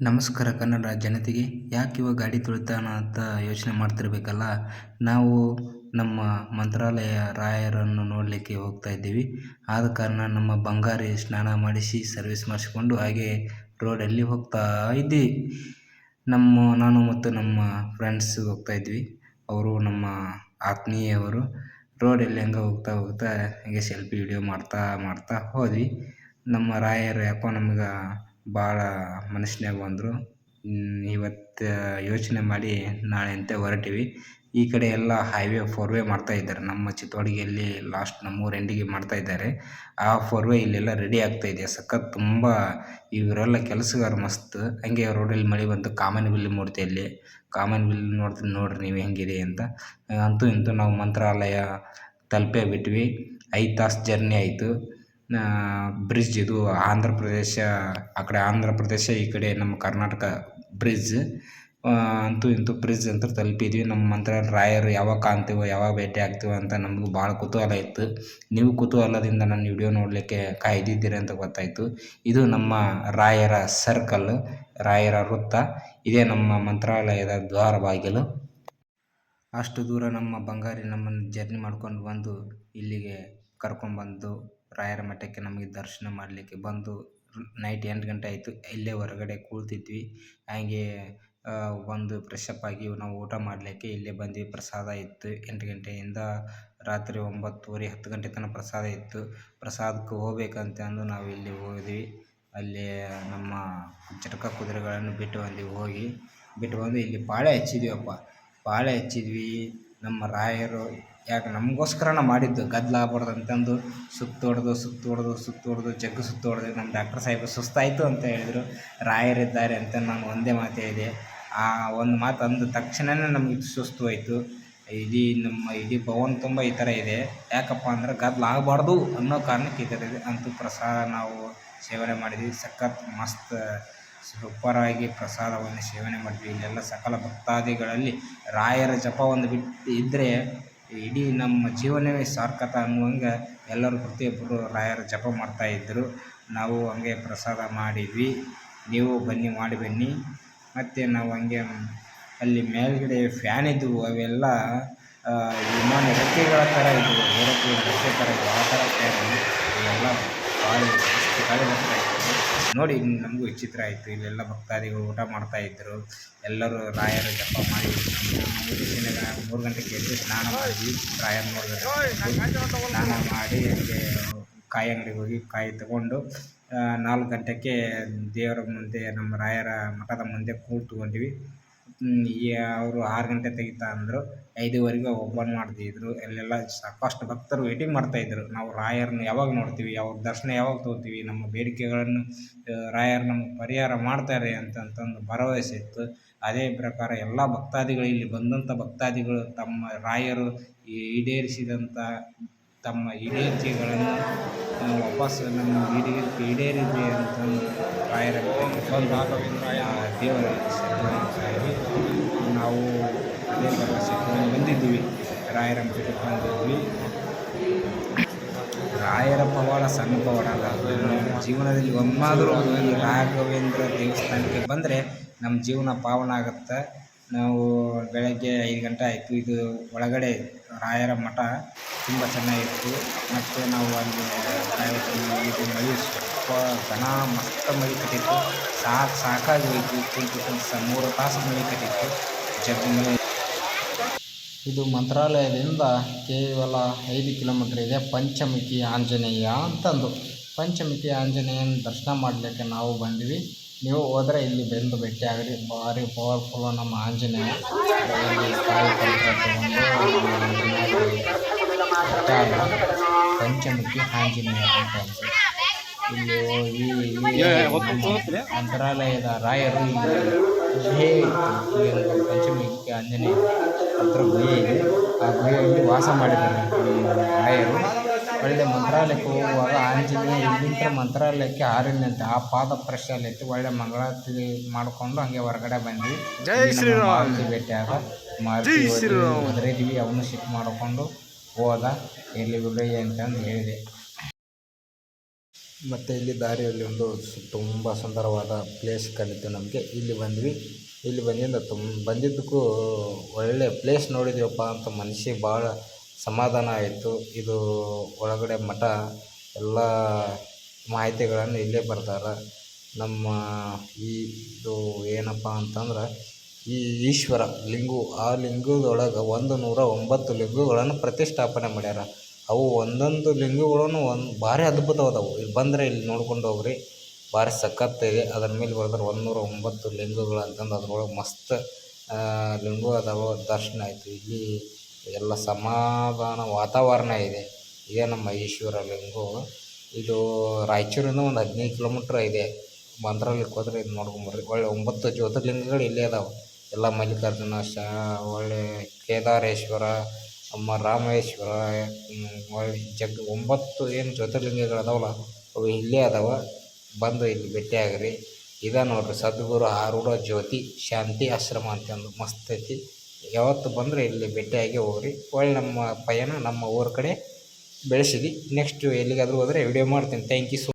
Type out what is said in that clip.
ನಮಸ್ಕಾರ ಕನ್ನಡ ಜನತೆಗೆ. ಯಾಕೆ ಇವಾಗ ಗಾಡಿ ತುಳಿತಾನ ಅಂತ ಯೋಚನೆ ಮಾಡ್ತಿರ್ಬೇಕಲ್ಲ? ನಾವು ನಮ್ಮ ಮಂತ್ರಾಲಯ ರಾಯರನ್ನು ನೋಡಲಿಕ್ಕೆ ಹೋಗ್ತಾ ಇದ್ದೀವಿ. ಆದ ಕಾರಣ ನಮ್ಮ ಬಂಗಾರಿ ಸ್ನಾನ ಮಾಡಿಸಿ ಸರ್ವಿಸ್ ಮಾಡಿಸಿಕೊಂಡು ಹಾಗೆ ರೋಡಲ್ಲಿ ಹೋಗ್ತಾ ಇದ್ದೀವಿ ನಮ್ಮ, ನಾನು ಮತ್ತು ನಮ್ಮ ಫ್ರೆಂಡ್ಸ್ ಹೋಗ್ತಾ ಇದ್ವಿ. ಅವರು ನಮ್ಮ ಆತ್ಮೀಯವರು. ರೋಡಲ್ಲಿ ಹಂಗೆ ಹೋಗ್ತಾ ಹೋಗ್ತಾ ಹಾಗೆ ಸೆಲ್ಫಿ ವಿಡಿಯೋ ಮಾಡ್ತಾ ಮಾಡ್ತಾ ಹೋದ್ವಿ. ನಮ್ಮ ರಾಯರು ಯಾಕೋ ನಮ್ಗೆ ಭಾಳ ಮನುಷ್ಯನಾಗ ಬಂದರು. ಇವತ್ತು ಯೋಚನೆ ಮಾಡಿ ನಾಳೆ ಅಂತ ಹೊರಟಿವಿ. ಈ ಕಡೆ ಎಲ್ಲ ಹೈವೇ ಫೋರ್ ವೇ ಮಾಡ್ತಾ ಇದ್ದಾರೆ. ನಮ್ಮ ಚಿತ್ತೋಡಿಗೆಯಲ್ಲಿ ಲಾಸ್ಟ್ ನಮ್ಮೂರ ಎಂಡಿಗೆ ಮಾಡ್ತಾ ಇದ್ದಾರೆ. ಆ ಫೋರ್ ವೇ ಇಲ್ಲೆಲ್ಲ ರೆಡಿ ಇದೆ. ಸಖತ್ ತುಂಬ ಇವರೆಲ್ಲ ಕೆಲಸಗಾರ ಮಸ್ತ್. ಹಂಗೆ ರೋಡಲ್ಲಿ ಮಳೆ ಬಂತು. ಕಾಮನ್ ಬಿಲ್ ಮೂರ್ತಿಯಲ್ಲಿ. ಬಿಲ್ ನೋಡ್ತೀನಿ ನೋಡ್ರಿ ನೀವು ಹೆಂಗಿದೆ ಅಂತ. ಅಂತೂ ಇಂತೂ ನಾವು ಮಂತ್ರಾಲಯ ತಲುಪೇ ಬಿಟ್ವಿ. ಐದು ತಾಸು ಜರ್ನಿ ಆಯಿತು. ಬ್ರಿಡ್ಜ್ ಇದು ಆಂಧ್ರ ಪ್ರದೇಶ, ಆ ಕಡೆ ಆಂಧ್ರ ಪ್ರದೇಶ, ಈ ಕಡೆ ನಮ್ಮ ಕರ್ನಾಟಕ ಬ್ರಿಡ್ಜ್ ಅಂತೂ ಇಂತೂ ಬ್ರಿಡ್ಜ್ ಅಂತ ತಲುಪಿದ್ವಿ. ನಮ್ಮ ಮಂತ್ರ ರಾಯರು ಯಾವಾಗ ಕಾಣ್ತೀವೋ, ಯಾವಾಗ ಭೇಟಿ ಆಗ್ತೀವೋ ಅಂತ ನಮಗೂ ಭಾಳ ಕುತೂಹಲ ಇತ್ತು. ನೀವು ಕುತೂಹಲದಿಂದ ನನ್ನ ವಿಡಿಯೋ ನೋಡಲಿಕ್ಕೆ ಕಾಯ್ದಿದ್ದೀರಿ ಅಂತ ಗೊತ್ತಾಯಿತು. ಇದು ನಮ್ಮ ರಾಯರ ಸರ್ಕಲ್ ರಾಯರ ವೃತ್ತ. ಇದೇ ನಮ್ಮ ಮಂತ್ರಾಲಯದ ದ್ವಾರ ಬಾಗಿಲು ಅಷ್ಟು ದೂರ ನಮ್ಮ ಬಂಗಾರಿ ನಮ್ಮನ್ನು ಜರ್ನಿ ಮಾಡ್ಕೊಂಡು ಬಂದು ಇಲ್ಲಿಗೆ ಕರ್ಕೊಂಡ್ಬಂದು ರಾಯರ ಮಠಕ್ಕೆ ನಮಗೆ ದರ್ಶನ ಮಾಡಲಿಕ್ಕೆ ಬಂದು ನೈಟ್ ಎಂಟು ಗಂಟೆ ಆಯಿತು. ಇಲ್ಲೇ ಹೊರಗಡೆ ಕೂಳ್ತಿದ್ವಿ. ಹಾಗೆ ಒಂದು ಫ್ರೆಶಪ್ ಆಗಿ ನಾವು ಊಟ ಮಾಡಲಿಕ್ಕೆ ಇಲ್ಲೇ ಬಂದ್ವಿ. ಪ್ರಸಾದ ಇತ್ತು ಎಂಟು ಗಂಟೆಯಿಂದ ರಾತ್ರಿ ಒಂಬತ್ತುವರೆ, ಹತ್ತು ಗಂಟೆ ತನಕ ಪ್ರಸಾದ ಇತ್ತು. ಪ್ರಸಾದಕ್ಕೆ ಹೋಗ್ಬೇಕಂತ ಅಂದು ನಾವು ಇಲ್ಲಿ ಹೋದ್ವಿ. ಅಲ್ಲಿ ನಮ್ಮ ಚಟಕ ಕುದುರೆಗಳನ್ನು ಬಿಟ್ಟು ಬಂದ್ವಿ ಹೋಗಿ, ಬಿಟ್ಟು ಬಂದು ಇಲ್ಲಿ ಪಾಳೆ ಹಚ್ಚಿದ್ವಿಯಪ್ಪ ಪಾಳೆ ಹಚ್ಚಿದ್ವಿ. ನಮ್ಮ ರಾಯರು ಯಾಕೆ ನಮಗೋಸ್ಕರನ ಮಾಡಿದ್ದು? ಗದ್ದಲ ಆಗ್ಬಾರ್ದು ಅಂತಂದು ಸುತ್ತೋಡ್ದು ಸುತ್ತೋಡ್ದು ಹೊಡೆದು, ಸುತ್ತು ಹೊಡೆದು, ಜಗ್ಗು ಸುತ್ತೋಡ್ದು ನಮ್ಮ ಡಾಕ್ಟರ್ ಸಾಹೇಬರು ಸುಸ್ತಾಯಿತು ಅಂತ ಹೇಳಿದರು. ರಾಯರಿದ್ದಾರೆ ಅಂತ ನಾನು ಒಂದೇ ಮಾತೇ ಇದೆ ಆ ಒಂದು ಮಾತು ಅಂದ ತಕ್ಷಣವೇ ನಮಗೆ ಸುಸ್ತು ಹೋಯಿತು. ಇಡೀ ನಮ್ಮ ಇಡೀ ಭವನ್ ತುಂಬ ಈ ಥರ ಇದೆ. ಯಾಕಪ್ಪ ಅಂದರೆ ಗದ್ದಲ ಆಗಬಾರ್ದು ಅನ್ನೋ ಕಾರಣಕ್ಕೆ ಈ ಥರ ಇದೆ ಅಂತೂ ಪ್ರಸಾದ ನಾವು ಸೇವನೆ ಮಾಡಿದ್ವಿ. ಸಖತ್ ಮಸ್ತ್ ಸೂಪರಾಗಿ ಪ್ರಸಾದವನ್ನು ಸೇವನೆ ಮಾಡಿದ್ವಿ. ಇಲ್ಲೆಲ್ಲ ಸಕಲ ಭಕ್ತಾದಿಗಳಲ್ಲಿ ರಾಯರ ಜಪ ಒಂದು ಬಿಟ್ಟು ಇದ್ದರೆ ಇಡೀ ನಮ್ಮ ಜೀವನವೇ ಸಾರ್ಥಕ ಅನ್ನುವಂಗೆ ಎಲ್ಲರೂ ಪ್ರತಿಯೊಬ್ಬರು ರಾಯರ ಜಪ ಮಾಡ್ತಾ ಇದ್ದರು. ನಾವು ಹಂಗೆ ಪ್ರಸಾದ ಮಾಡಿದ್ವಿ. ನೀವು ಬನ್ನಿ, ಮಾಡಿ ಬನ್ನಿ. ಮತ್ತು ನಾವು ಹಂಗೆ ಅಲ್ಲಿ ಮೇಲ್ಗಡೆ ಫ್ಯಾನ್ ಇದ್ದವು. ಅವೆಲ್ಲ ವಿಮಾನ ರೆಕ್ಕೆಗಳ ಥರ ಇದ್ದವು. ಏರೋಪ್ಲೇನ್ ರೆಕ್ಕೆ ಥರ ಇದ್ದವು. ಆ ಥರ ಫ್ಯಾನ್ ಇವೆಲ್ಲ ಭಾಳ ಗಾಳಿ ಬರ್ತಾ ನೋಡಿ, ನಮಗೂ ವಿಚಿತ್ರ ಆಯಿತು. ಇಲ್ಲೆಲ್ಲ ಭಕ್ತಾದಿಗಳು ಊಟ ಮಾಡ್ತಾಯಿದ್ರು ಎಲ್ಲರೂ ರಾಯರ ಜಪ ಮಾಡಿ ಮೂರು ಗಂಟೆಗೆ ಎದ್ದು ಸ್ನಾನ ಮಾಡಿದ್ವಿ ರಾಯರ ಮೂರು ಗಂಟೆ ಸ್ನಾನ ಮಾಡಿ ಹಂಗೆ ಕಾಯಿ ಅಂಗಡಿಗೆ ಹೋಗಿ ಕಾಯಿ ತಗೊಂಡು ನಾಲ್ಕು ಗಂಟೆಗೆ ದೇವರ ಮುಂದೆ, ನಮ್ಮ ರಾಯರ ಮಠದ ಮುಂದೆ ಕೂತ್ಕೊಂಡ್ವಿ. ಅವರು ಆರು ಗಂಟೆ ತೆಗಿತಾ ಅಂದರು, ಐದುವರೆಗೆ ಓಪನ್ ಮಾಡ್ತಿದ್ರು ಅಲ್ಲೆಲ್ಲ ಸಾಕಷ್ಟು ಭಕ್ತರು ವೇಟಿಂಗ್ ಮಾಡ್ತಾಯಿದ್ರು ನಾವು ರಾಯರನ್ನ ಯಾವಾಗ ನೋಡ್ತೀವಿ, ಅವ್ರ ದರ್ಶನ ಯಾವಾಗ ತಗೋತೀವಿ, ನಮ್ಮ ಬೇಡಿಕೆಗಳನ್ನು ರಾಯರು ನಮ್ಗೆ ಪರಿಹಾರ ಮಾಡ್ತಾರೆ ಅಂತಂತಂದು ಭರವಸೆ ಇತ್ತು. ಅದೇ ಪ್ರಕಾರ ಎಲ್ಲ ಭಕ್ತಾದಿಗಳು ಇಲ್ಲಿ ಬಂದಂಥ ಭಕ್ತಾದಿಗಳು, ತಮ್ಮ ರಾಯರು ಈಡೇರಿಸಿದಂಥ ತಮ್ಮ ಈಡೇರಿಕೆಗಳನ್ನು ವಾಪಸ್ ನಮ್ಮ ಈಡೇರಿಕೆ ಈಡೇರಿದೆ ಅಂತ ರಾಯರ. ದೇವರ ನಾವು ಅದೇ ಪ್ರವಾಸಕ್ಕೆ ಬಂದಿದ್ದೀವಿ ರಾಯರ ಮಠಕ್ಕೆ ಬಂದಿದ್ವಿ ರಾಯರ ಪವಾಡ ಸಣ್ಣ ಪವಾಡ ಅಲ್ಲ ಜೀವನದಲ್ಲಿ ಒಮ್ಮಾದರೂ ಈ ರಾಘವೇಂದ್ರ ದೇವಸ್ಥಾನಕ್ಕೆ ಬಂದರೆ ನಮ್ಮ ಜೀವನ ಪಾವನ ಆಗುತ್ತೆ. ನಾವು ಬೆಳಗ್ಗೆ ಐದು ಗಂಟೆ ಆಯಿತು. ಇದು ಒಳಗಡೆ ರಾಯರ ಮಠ ತುಂಬ ಚೆನ್ನಾಗಿತ್ತು. ಮತ್ತು ನಾವು ಅಲ್ಲಿ ಇದು ಮಳೆ ಸ್ವಲ್ಪ ಘನ ಮಸ್ತ ಮಳೆ ಕಟ್ಟಿತ್ತು. ಸಾಕು ಸಾಕಾಗಿ ಹೋಯಿತು. ಕುಂತು ಮೂರು ತಾಸು ಮಳೆ ಕಟ್ಟಿತ್ತು. ಜಗ್ಗು ಮಳೆ. ಇದು ಮಂತ್ರಾಲಯದಿಂದ ಕೇವಲ ಐದು ಕಿಲೋಮೀಟ್ರ್ ಇದೆ. ಪಂಚಮುಖಿ ಆಂಜನೇಯ ಅಂತಂದು. ಪಂಚಮುಖಿ ಆಂಜನೇಯನ ದರ್ಶನ ಮಾಡಲಿಕ್ಕೆ ನಾವು ಬಂದ್ವಿ. ನೀವು ಹೋದ್ರೆ ಇಲ್ಲಿ ಬಂದು ಭೇಟಿಯಾಗ್ರಿ ಭಾರಿ ಪವರ್ಫುಲ್ಲು ನಮ್ಮ ಆಂಜನೇಯ. ಪಂಚಮುಖಿ ಆಂಜನೇಯ ಮಂತ್ರಾಲಯದ ರಾಯರು ಇಲ್ಲಿ ಪಂಚಮುಖಿ ಆಂಜನೇಯ ಹತ್ರ ಗುಹೆ ಇದೆ. ಆ ಗುಹೆಯಲ್ಲಿ ವಾಸ ಮಾಡಿದ್ದಾರೆ ರಾಯರು. ಒಳ್ಳೆ ಮಂತ್ರಾಲಯಕ್ಕೆ ಹೋಗುವಾಗ ಆಂಜನೇಯ ಇಲ್ಲಿಂದ ಮಂತ್ರಾಲಯಕ್ಕೆ ಆರಿನಂತೆ ಆ ಪಾದ ಪ್ರಶಾಲೆತ್ತು ಒಳ್ಳೆ ಮಂಗಳಾರತಿ ಮಾಡಿಕೊಂಡು ಹಂಗೆ ಹೊರಗಡೆ ಬಂದ್ವಿ. ಜೈ ಶ್ರೀರಾಮ್. ಭೇಟಿಯಾಗ ಮಾರುತಿ ಅವನು ಶಿಫ್ಟ್ ಮಾಡಿಕೊಂಡು ಹೋದ. ಎಲ್ಲಿ ಬಿಡಿ ಅಂತಂದು ಹೇಳಿದೆ. ಮತ್ತು ಇಲ್ಲಿ ದಾರಿಯಲ್ಲಿ ಒಂದು ತುಂಬ ಸುಂದರವಾದ ಪ್ಲೇಸ್ ಕಲಿತು ನಮಗೆ. ಇಲ್ಲಿ ಬಂದ್ವಿ. ಇಲ್ಲಿ ಬಂದಿಂದ ತುಂಬ ಬಂದಿದ್ದಕ್ಕೂ ಒಳ್ಳೆ ಪ್ಲೇಸ್ ನೋಡಿದ್ವಪ್ಪ ಅಂತ ಮನಸ್ಸಿಗೆ ಭಾಳ ಸಮಾಧಾನ ಆಯಿತು. ಇದು ಒಳಗಡೆ ಮಠ ಎಲ್ಲ ಮಾಹಿತಿಗಳನ್ನು ಇಲ್ಲೇ ಬರ್ದಾರೆ. ನಮ್ಮ ಈ ಇದು ಏನಪ್ಪ ಅಂತಂದ್ರೆ ಈ ಈಶ್ವರ ಲಿಂಗು, ಆ ಲಿಂಗದೊಳಗೆ ಒಂದು ನೂರ ಒಂಬತ್ತು ಲಿಂಗಗಳನ್ನು ಪ್ರತಿಷ್ಠಾಪನೆ ಮಾಡ್ಯಾರ. ಅವು ಒಂದೊಂದು ಲಿಂಗಗಳನ್ನು ಒಂದು ಭಾರಿ ಅದ್ಭುತವಾದವು. ಇಲ್ಲಿ ಬಂದರೆ ಇಲ್ಲಿ ನೋಡ್ಕೊಂಡು ಹೋಗ್ರಿ. ಭಾರಿ ಸಖತ್ತಿದೆ ಅದ್ರ ಮೇಲೆ ಬರೆದ್ರೆ ಒಂದು ಒಂಬತ್ತು ಲಿಂಗಗಳು ಅಂತಂದು ಅದ್ರೊಳಗೆ ಮಸ್ತ್ ಲಿಂಗು ಅದಾವ. ದರ್ಶನ ಆಯಿತು. ಇಲ್ಲಿ ಎಲ್ಲ ಸಮಾಧಾನ ವಾತಾವರಣ ಇದೆ. ಇದೇ ನಮ್ಮ ಈಶ್ವರಲಿಂಗು ಇದು ರಾಯಚೂರಿಂದ ಒಂದು ಹದಿನೈದು ಕಿಲೋಮೀಟ್ರ್ ಇದೆ. ಬಂದ್ರಲ್ಲಿ ಹೋದ್ರೆ ಇದು ನೋಡ್ಕೊಂಬರ್ರಿ. ಒಳ್ಳೆ ಒಂಬತ್ತು ಜ್ಯೋತಿರ್ಲಿಂಗಗಳು ಇಲ್ಲೇ ಅದಾವೆ. ಎಲ್ಲ ಮಲ್ಲಿಕಾರ್ಜುನ ಒಳ್ಳೆ ಕೇದಾರೇಶ್ವರ, ನಮ್ಮ ರಾಮೇಶ್ವರ ಒಳ್ಳೆ ಜಗ್, ಒಂಬತ್ತು ಏನು ಜ್ಯೋತಿರ್ಲಿಂಗಗಳು ಅದಾವಲ್ಲ, ಅವು ಇಲ್ಲೇ ಅದಾವೆ. ಬಂದು ಇಲ್ಲಿ ಭೇಟಿಯಾಗ್ರಿ ಇದೇ ನೋಡ್ರಿ ಸದ್ಗುರು ಆರೂಢ ಜ್ಯೋತಿ ಶಾಂತಿ ಆಶ್ರಮ ಅಂತಂದು ಮಸ್ತ್ ಐತಿ. ಯಾವತ್ತು ಬಂದರೆ ಇಲ್ಲಿ ಭೇಟಿಯಾಗಿ ಹೋಗ್ರಿ. ಒಳ್ಳೆ ನಮ್ಮ ಪಯಣ ನಮ್ಮ ಊರ ಕಡೆ ಬೆಳೆಸಿದಿ ನೆಕ್ಸ್ಟ್ ಎಲ್ಲಿಗಾದರೂ ಹೋದರೆ ವಿಡಿಯೋ ಮಾಡ್ತೀನಿ. Thank you so